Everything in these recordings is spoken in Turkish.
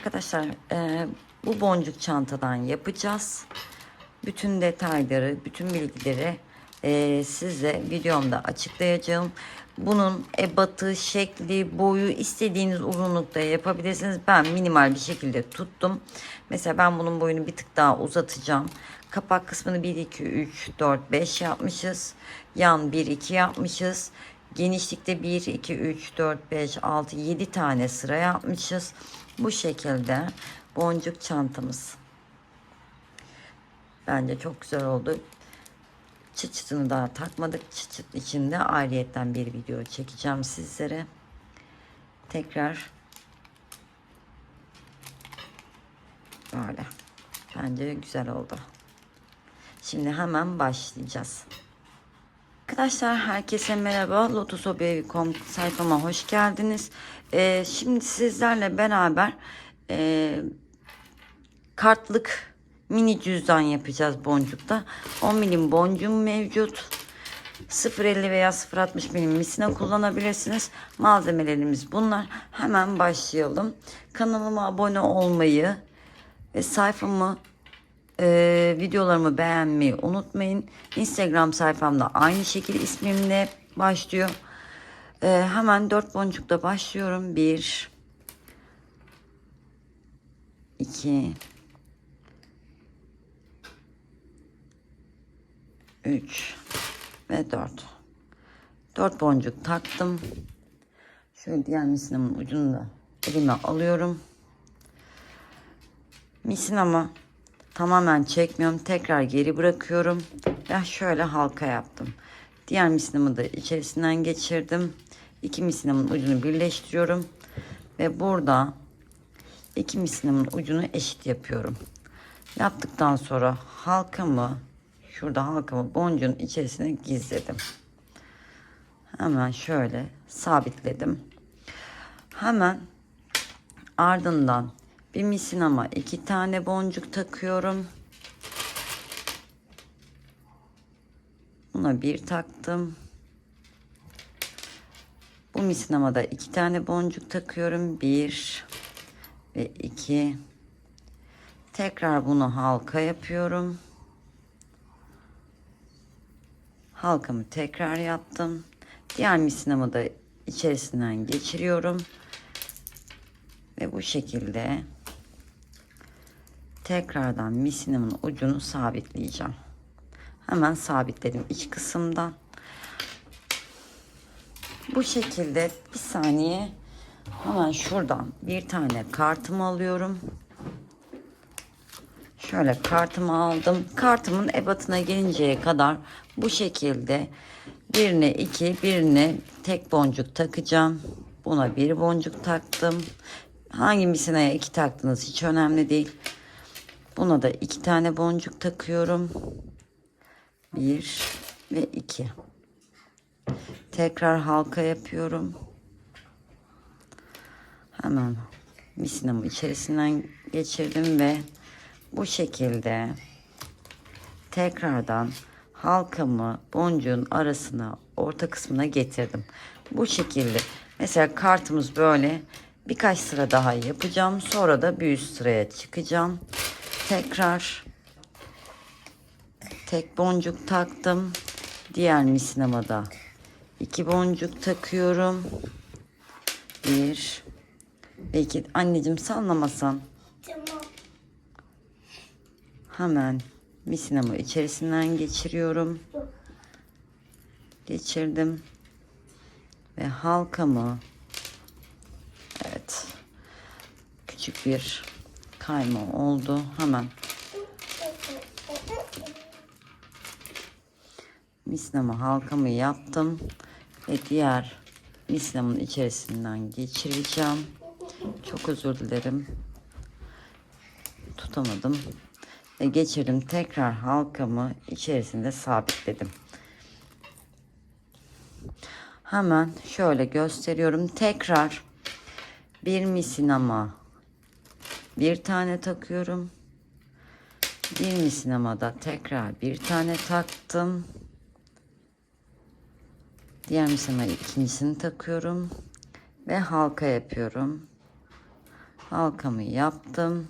Arkadaşlar e, bu boncuk çantadan yapacağız. Bütün detayları, bütün bilgileri e, size videomda açıklayacağım. Bunun ebatı, şekli, boyu istediğiniz uzunlukta yapabilirsiniz. Ben minimal bir şekilde tuttum. Mesela ben bunun boyunu bir tık daha uzatacağım. Kapak kısmını 1, 2, 3, 4, 5 yapmışız. Yan 1, 2 yapmışız. Genişlikte 1, 2, 3, 4, 5, 6, 7 tane sıra yapmışız. Bu şekilde boncuk çantamız. Bence çok güzel oldu. Çıt çıtını daha takmadık. Çıt çıt içinde ayrıyetten bir video çekeceğim sizlere. Tekrar böyle. Bence güzel oldu. Şimdi hemen başlayacağız. Arkadaşlar herkese merhaba. Lotusobevi.com sayfama hoş geldiniz. Ee, şimdi sizlerle beraber e, kartlık mini cüzdan yapacağız boncukta. 10 milim boncuğum mevcut. 0.50 veya 0.60 milim misina kullanabilirsiniz. Malzemelerimiz bunlar. Hemen başlayalım. Kanalıma abone olmayı ve sayfamı ee, videolarımı beğenmeyi unutmayın. Instagram sayfamda aynı şekilde ismimle başlıyor. Ee, hemen dört boncukta başlıyorum. Bir, iki, üç ve dört. Dört boncuk taktım. Şöyle diğer misinamın ucunu da elime alıyorum. Misinamı tamamen çekmiyorum. Tekrar geri bırakıyorum. Ve şöyle halka yaptım. Diğer misinamı da içerisinden geçirdim. İki misinamın ucunu birleştiriyorum. Ve burada iki misinamın ucunu eşit yapıyorum. Yaptıktan sonra halkamı şurada halkamı boncuğun içerisine gizledim. Hemen şöyle sabitledim. Hemen ardından bir misinama iki tane boncuk takıyorum. Buna bir taktım. Bu misinamada iki tane boncuk takıyorum. Bir ve iki. Tekrar bunu halka yapıyorum. Halkamı tekrar yaptım. Diğer misinamı da içerisinden geçiriyorum. Ve bu şekilde tekrardan misinamın ucunu sabitleyeceğim. Hemen sabitledim iç kısımdan. Bu şekilde bir saniye hemen şuradan bir tane kartımı alıyorum. Şöyle kartımı aldım. Kartımın ebatına gelinceye kadar bu şekilde birine iki birine tek boncuk takacağım. Buna bir boncuk taktım. Hangi misinaya iki taktınız hiç önemli değil. Buna da iki tane boncuk takıyorum. Bir ve iki. Tekrar halka yapıyorum. Hemen misinamı içerisinden geçirdim ve bu şekilde tekrardan halkamı boncuğun arasına orta kısmına getirdim. Bu şekilde mesela kartımız böyle birkaç sıra daha yapacağım. Sonra da bir üst sıraya çıkacağım. Tekrar tek boncuk taktım. Diğer misinamada iki boncuk takıyorum. Bir ve iki. Anneciğim sallamasan. Tamam. Hemen misinamı içerisinden geçiriyorum. Geçirdim. Ve halkamı evet küçük bir kayma oldu. Hemen misinamı halkamı yaptım ve diğer misinamın içerisinden geçireceğim. Çok özür dilerim. Tutamadım. Ve geçirdim. Tekrar halkamı içerisinde sabitledim. Hemen şöyle gösteriyorum. Tekrar bir misinama bir tane takıyorum. Bir misinamada tekrar bir tane taktım. Diğer misinama ikincisini takıyorum ve halka yapıyorum. halkamı yaptım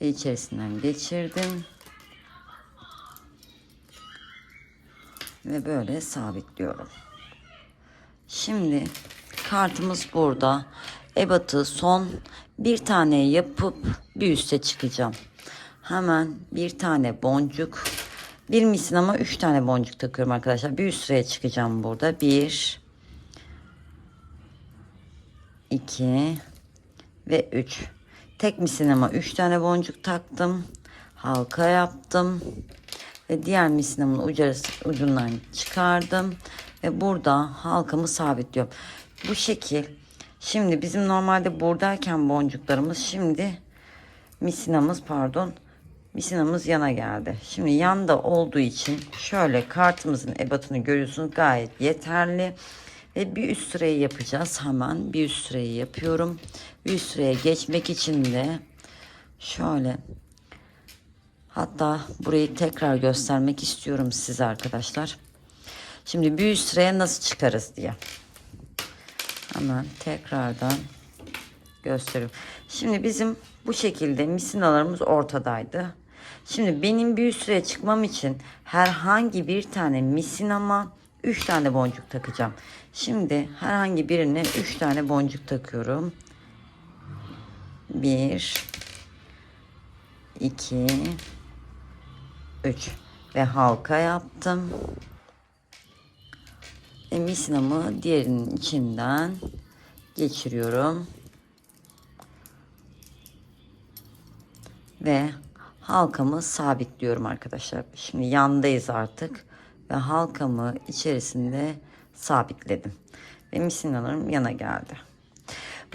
ve içerisinden geçirdim. Ve böyle sabitliyorum. Şimdi kartımız burada. Ebatı son bir tane yapıp bir üste çıkacağım. Hemen bir tane boncuk. Bir misin ama üç tane boncuk takıyorum arkadaşlar. Bir üst sıraya çıkacağım burada. Bir, iki ve üç. Tek misin ama üç tane boncuk taktım. Halka yaptım. Ve diğer misinamın ucarısı, ucundan çıkardım. Ve burada halkamı sabitliyorum. Bu şekil. Şimdi bizim normalde buradayken boncuklarımız şimdi misinamız pardon misinamız yana geldi. Şimdi yanda olduğu için şöyle kartımızın ebatını görüyorsunuz gayet yeterli. Ve bir üst sırayı yapacağız hemen. Bir üst sırayı yapıyorum. Bir üst sıraya geçmek için de şöyle hatta burayı tekrar göstermek istiyorum size arkadaşlar. Şimdi bir üst sıraya nasıl çıkarız diye. Hemen tekrardan gösteriyorum. Şimdi bizim bu şekilde misinalarımız ortadaydı. Şimdi benim bir üst sıraya çıkmam için herhangi bir tane misinama 3 tane boncuk takacağım. Şimdi herhangi birine 3 tane boncuk takıyorum. 1 2 3 ve halka yaptım. Misinamı diğerinin içinden geçiriyorum. Ve halkamı sabitliyorum arkadaşlar. Şimdi yandayız artık. Ve halkamı içerisinde sabitledim. Ve misinalarım yana geldi.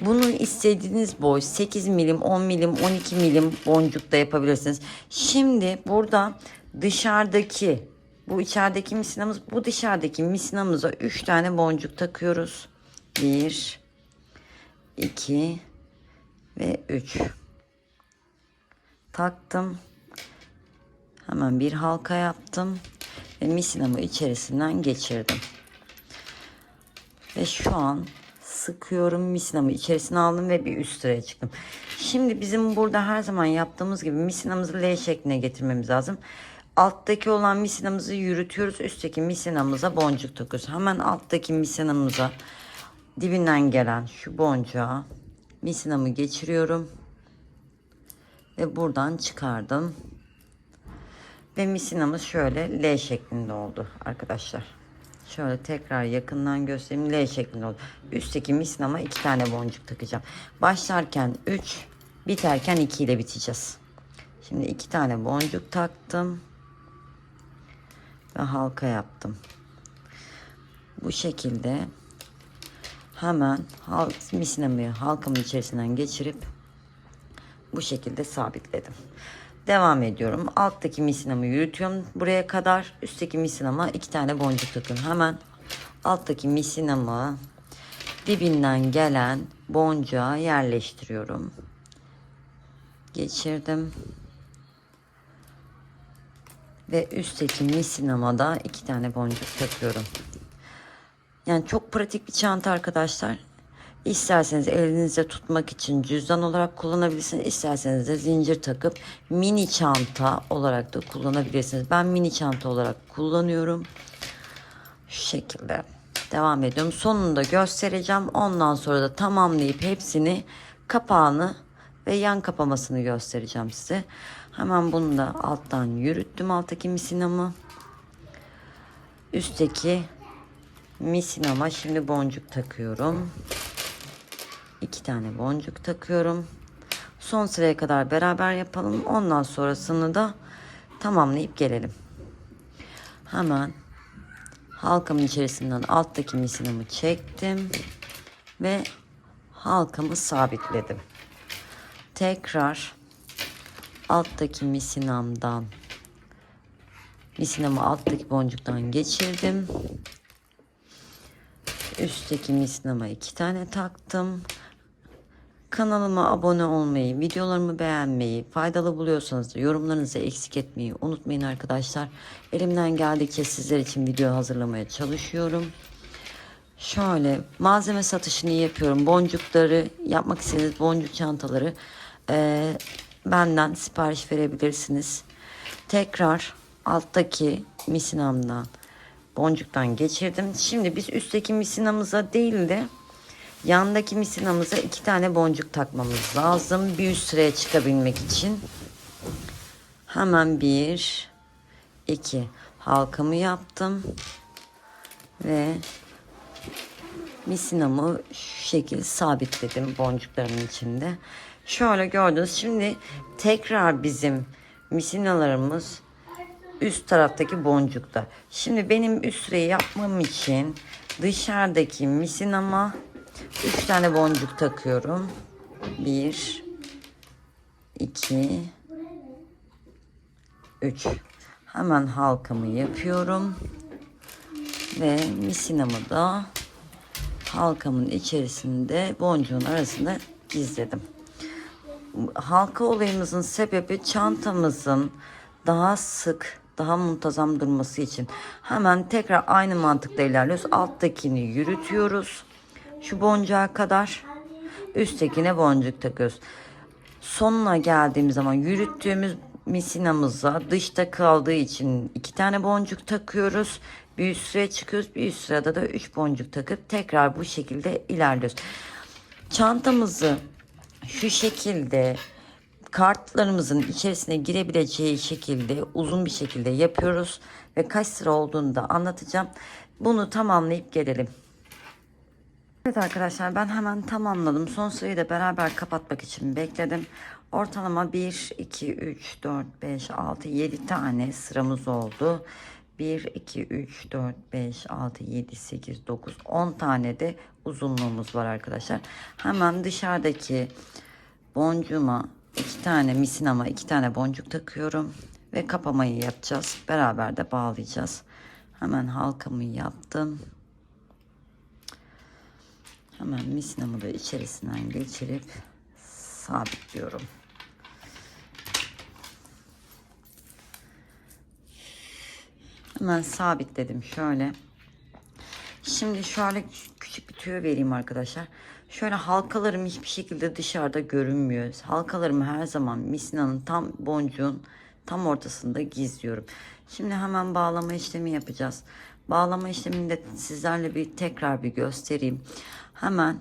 Bunu istediğiniz boy 8 milim, 10 milim, 12 milim boncuk da yapabilirsiniz. Şimdi burada dışarıdaki bu içerideki misinamız bu dışarıdaki misinamıza 3 tane boncuk takıyoruz. 1 2 ve 3 taktım. Hemen bir halka yaptım ve misinamı içerisinden geçirdim. Ve şu an sıkıyorum misinamı içerisine aldım ve bir üst sıraya çıktım. Şimdi bizim burada her zaman yaptığımız gibi misinamızı L şekline getirmemiz lazım. Alttaki olan misinamızı yürütüyoruz. Üstteki misinamıza boncuk takıyoruz. Hemen alttaki misinamıza dibinden gelen şu boncuğa misinamı geçiriyorum. Ve buradan çıkardım. Ve misinamız şöyle L şeklinde oldu arkadaşlar. Şöyle tekrar yakından göstereyim. L şeklinde oldu. Üstteki misinama iki tane boncuk takacağım. Başlarken 3, biterken 2 ile biteceğiz. Şimdi iki tane boncuk taktım. Ve halka yaptım. Bu şekilde hemen hal, misinamı halkamın içerisinden geçirip bu şekilde sabitledim. Devam ediyorum. Alttaki misinamı yürütüyorum buraya kadar. Üstteki misinama iki tane boncuk takıyorum. Hemen alttaki misinamı dibinden gelen boncuğa yerleştiriyorum. Geçirdim. Ve üstteki misinama da iki tane boncuk takıyorum. Yani çok pratik bir çanta arkadaşlar. İsterseniz elinizde tutmak için cüzdan olarak kullanabilirsiniz. İsterseniz de zincir takıp mini çanta olarak da kullanabilirsiniz. Ben mini çanta olarak kullanıyorum. Şu şekilde devam ediyorum. Sonunda göstereceğim. Ondan sonra da tamamlayıp hepsini kapağını ve yan kapamasını göstereceğim size. Hemen bunu da alttan yürüttüm alttaki misinamı. Üstteki misinama şimdi boncuk takıyorum. İki tane boncuk takıyorum. Son sıraya kadar beraber yapalım. Ondan sonrasını da tamamlayıp gelelim. Hemen halkamın içerisinden alttaki misinamı çektim ve halkamı sabitledim. Tekrar alttaki misinamdan misinamı alttaki boncuktan geçirdim. Üstteki misinama iki tane taktım. Kanalıma abone olmayı, videolarımı beğenmeyi, faydalı buluyorsanız da yorumlarınızı eksik etmeyi unutmayın arkadaşlar. Elimden geldikçe sizler için video hazırlamaya çalışıyorum. Şöyle malzeme satışını yapıyorum. Boncukları yapmak istediğiniz boncuk çantaları eee, benden sipariş verebilirsiniz. Tekrar alttaki misinamdan boncuktan geçirdim. Şimdi biz üstteki misinamıza değil de yandaki misinamıza iki tane boncuk takmamız lazım. Bir üst sıraya çıkabilmek için. Hemen bir, iki halkamı yaptım ve misinamı şu şekil sabitledim boncuklarımın içinde. Şöyle gördünüz. Şimdi tekrar bizim misinalarımız üst taraftaki boncukta. Şimdi benim üst sırayı yapmam için dışarıdaki misinama 3 tane boncuk takıyorum. 1 2 3 Hemen halkamı yapıyorum. Ve misinamı da halkamın içerisinde boncuğun arasında gizledim. Halka olayımızın sebebi çantamızın daha sık, daha muntazam durması için. Hemen tekrar aynı mantıkla ilerliyoruz. Alttakini yürütüyoruz. Şu boncuğa kadar. Üsttekine boncuk takıyoruz. Sonuna geldiğimiz zaman yürüttüğümüz misinamıza dışta kaldığı için iki tane boncuk takıyoruz. Bir üst sıraya çıkıyoruz. Bir üst sırada da üç boncuk takıp tekrar bu şekilde ilerliyoruz. Çantamızı şu şekilde kartlarımızın içerisine girebileceği şekilde uzun bir şekilde yapıyoruz ve kaç sıra olduğunu da anlatacağım. Bunu tamamlayıp gelelim. Evet arkadaşlar ben hemen tamamladım. Son sırayı da beraber kapatmak için bekledim. Ortalama 1, 2, 3, 4, 5, 6, 7 tane sıramız oldu. 1, 2, 3, 4, 5, 6, 7, 8, 9, 10 tane de uzunluğumuz var arkadaşlar. Hemen dışarıdaki boncuğuma iki tane misinama iki tane boncuk takıyorum. Ve kapamayı yapacağız. Beraber de bağlayacağız. Hemen halkamı yaptım. Hemen misinamı da içerisinden geçirip sabitliyorum. Hemen sabitledim şöyle. Şimdi şöyle küçük bir tüyo vereyim arkadaşlar. Şöyle halkalarım hiçbir şekilde dışarıda görünmüyor. Halkalarımı her zaman misinanın tam boncuğun tam ortasında gizliyorum. Şimdi hemen bağlama işlemi yapacağız. Bağlama işlemini de sizlerle bir tekrar bir göstereyim. Hemen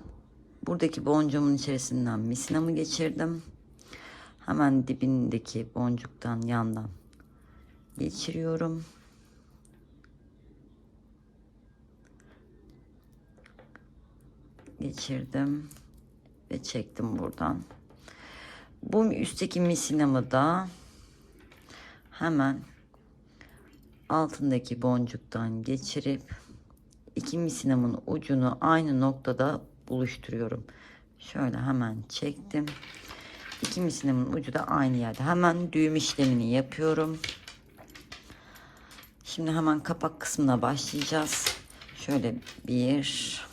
buradaki boncuğumun içerisinden misinamı geçirdim. Hemen dibindeki boncuktan yandan geçiriyorum. Geçirdim ve çektim buradan. Bu üstteki misinamı da hemen altındaki boncuktan geçirip iki misinamın ucunu aynı noktada buluşturuyorum. Şöyle hemen çektim. İki misinamın ucu da aynı yerde. Hemen düğüm işlemini yapıyorum. Şimdi hemen kapak kısmına başlayacağız. Şöyle bir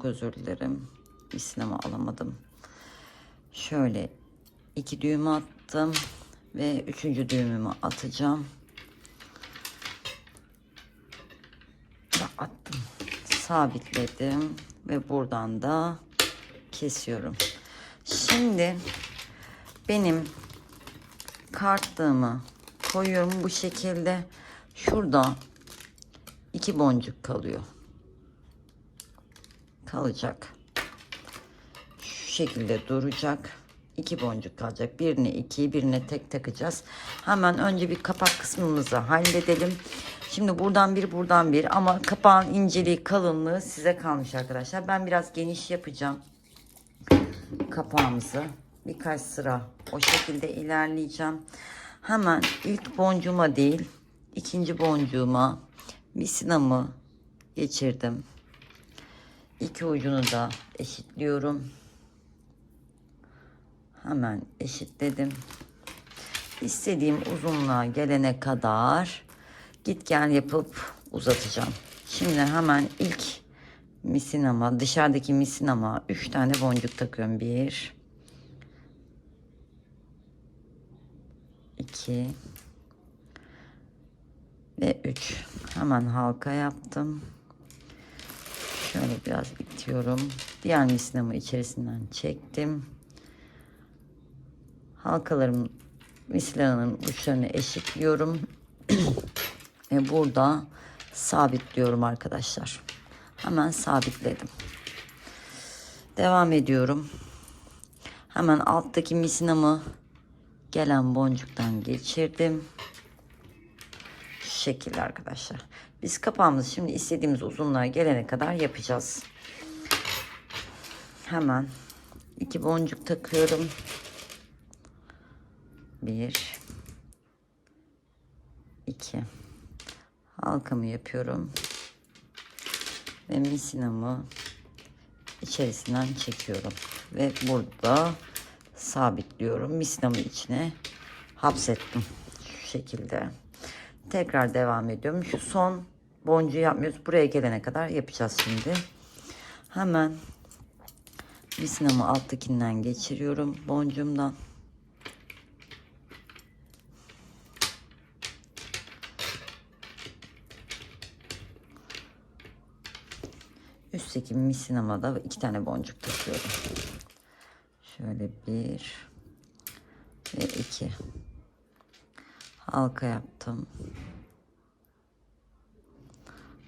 Çok özür dilerim. Sinema alamadım. Şöyle iki düğüm attım ve üçüncü düğümümü atacağım. Ve attım. Sabitledim ve buradan da kesiyorum. Şimdi benim kartlığımı koyuyorum bu şekilde. Şurada iki boncuk kalıyor kalacak. Şu şekilde duracak. İki boncuk kalacak. Birini iki, birine tek takacağız. Hemen önce bir kapak kısmımızı halledelim. Şimdi buradan bir, buradan bir ama kapağın inceliği, kalınlığı size kalmış arkadaşlar. Ben biraz geniş yapacağım kapağımızı. Birkaç sıra o şekilde ilerleyeceğim. Hemen ilk boncuğuma değil, ikinci boncuğuma misinamı geçirdim. İki ucunu da eşitliyorum. Hemen eşitledim. İstediğim uzunluğa gelene kadar git gel yapıp uzatacağım. Şimdi hemen ilk misinama, dışarıdaki misinama 3 tane boncuk takıyorum. 1 2 Ve 3. Hemen halka yaptım. Şöyle biraz itiyorum. Diğer misinamı içerisinden çektim. Halkalarım mislanın uçlarını eşitliyorum. Ve burada sabitliyorum arkadaşlar. Hemen sabitledim. Devam ediyorum. Hemen alttaki misinamı gelen boncuktan geçirdim. Şekilde arkadaşlar. Biz kapağımızı şimdi istediğimiz uzunluğa gelene kadar yapacağız. Hemen iki boncuk takıyorum. Bir, iki. Halkamı yapıyorum. Ve misinamı içerisinden çekiyorum. Ve burada sabitliyorum. Misinamı içine hapsettim. Şu şekilde. Tekrar devam ediyorum. Şu son boncuğu yapmıyoruz. Buraya gelene kadar yapacağız şimdi. Hemen misinamı alttakinden geçiriyorum boncuğumdan. Üstteki misinama da iki tane boncuk takıyorum. Şöyle bir ve iki. Halka yaptım.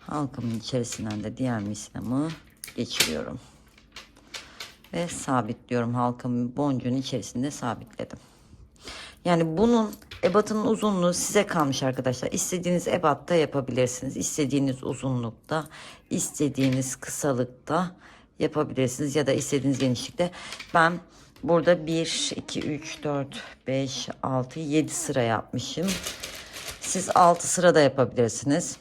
Halkamın içerisinden de diğer misinamı geçiriyorum. Ve sabitliyorum. Halkamın boncuğun içerisinde sabitledim. Yani bunun ebatının uzunluğu size kalmış arkadaşlar. İstediğiniz ebatta yapabilirsiniz. İstediğiniz uzunlukta, istediğiniz kısalıkta yapabilirsiniz ya da istediğiniz genişlikte. Ben burada 1, 2, 3, 4, 5, 6, 7 sıra yapmışım. Siz 6 sıra da yapabilirsiniz.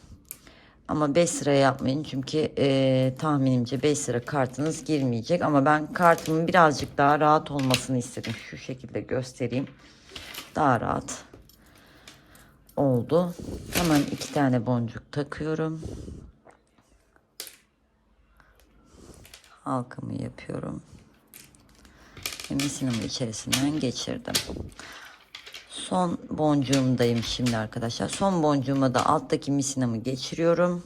Ama 5 sıra yapmayın çünkü e, tahminimce 5 sıra kartınız girmeyecek. Ama ben kartımın birazcık daha rahat olmasını istedim. Şu şekilde göstereyim. Daha rahat oldu. Hemen iki tane boncuk takıyorum. Halkamı yapıyorum. Ve misinamı içerisinden geçirdim. Son boncuğumdayım şimdi arkadaşlar. Son boncuğuma da alttaki misinamı geçiriyorum.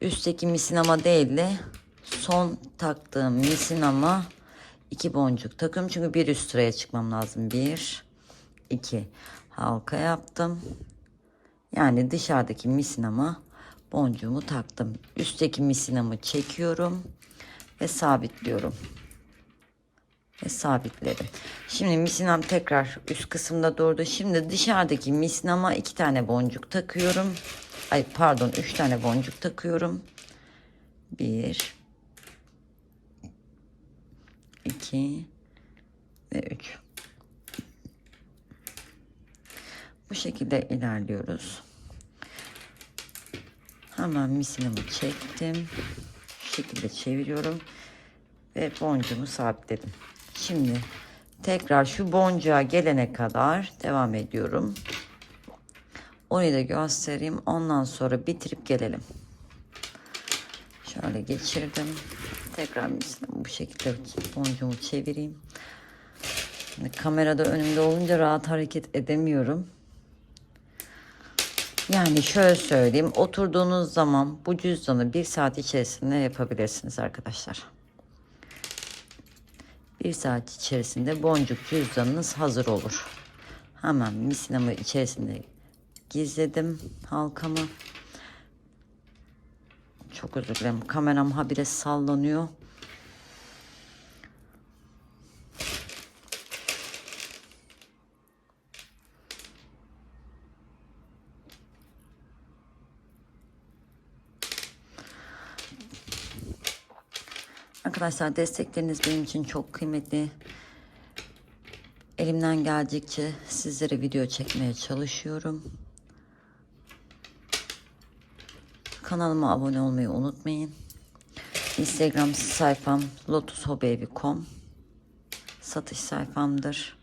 Üstteki misinama değil de son taktığım misinama iki boncuk takıyorum. Çünkü bir üst sıraya çıkmam lazım. Bir, iki. Halka yaptım. Yani dışarıdaki misinama boncuğumu taktım. Üstteki misinamı çekiyorum ve sabitliyorum ve sabitledim. Şimdi misinam tekrar üst kısımda durdu. Şimdi dışarıdaki misinama iki tane boncuk takıyorum. Ay pardon üç tane boncuk takıyorum. Bir, iki ve üç. Bu şekilde ilerliyoruz. Hemen misinamı çektim. Şekilde çeviriyorum ve boncuğumu sabitledim. Şimdi tekrar şu boncuğa gelene kadar devam ediyorum. Onu da göstereyim. Ondan sonra bitirip gelelim. Şöyle geçirdim. Tekrar bu şekilde boncuğumu çevireyim. Şimdi kamerada önümde olunca rahat hareket edemiyorum. Yani şöyle söyleyeyim. Oturduğunuz zaman bu cüzdanı bir saat içerisinde yapabilirsiniz arkadaşlar. Bir saat içerisinde boncuk cüzdanınız hazır olur. Hemen misinamı içerisinde gizledim halkamı. Çok özür dilerim. Kameram habire sallanıyor. Arkadaşlar destekleriniz benim için çok kıymetli. Elimden geldikçe sizlere video çekmeye çalışıyorum. Kanalıma abone olmayı unutmayın. Instagram sayfam lotushobaby.com satış sayfamdır.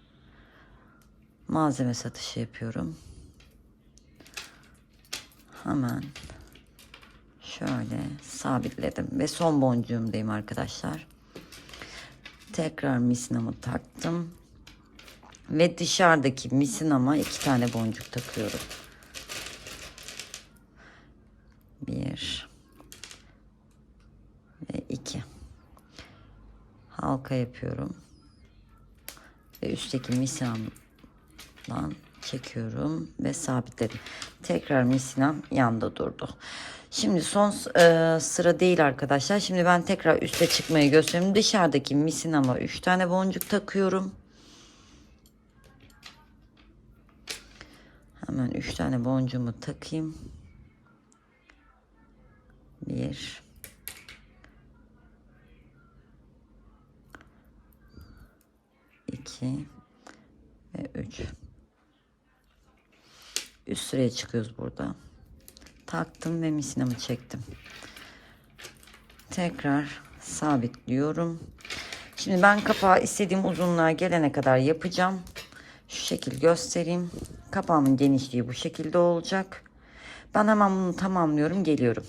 Malzeme satışı yapıyorum. Hemen şöyle sabitledim ve son boncuğumdayım arkadaşlar. Tekrar misinamı taktım. Ve dışarıdaki misinama iki tane boncuk takıyorum. Bir ve iki. Halka yapıyorum. Ve üstteki misinamdan çekiyorum ve sabitledim. Tekrar misinam yanda durdu. Şimdi son e, sıra değil arkadaşlar. Şimdi ben tekrar üste çıkmayı göstereyim. Dışarıdaki misinama 3 tane boncuk takıyorum. Hemen 3 tane boncuğumu takayım. 1 2 ve 3 Üst sıraya çıkıyoruz burada. Taktım ve misinamı çektim. Tekrar sabitliyorum. Şimdi ben kapağı istediğim uzunluğa gelene kadar yapacağım. Şu şekil göstereyim. Kapağımın genişliği bu şekilde olacak. Ben hemen bunu tamamlıyorum, geliyorum.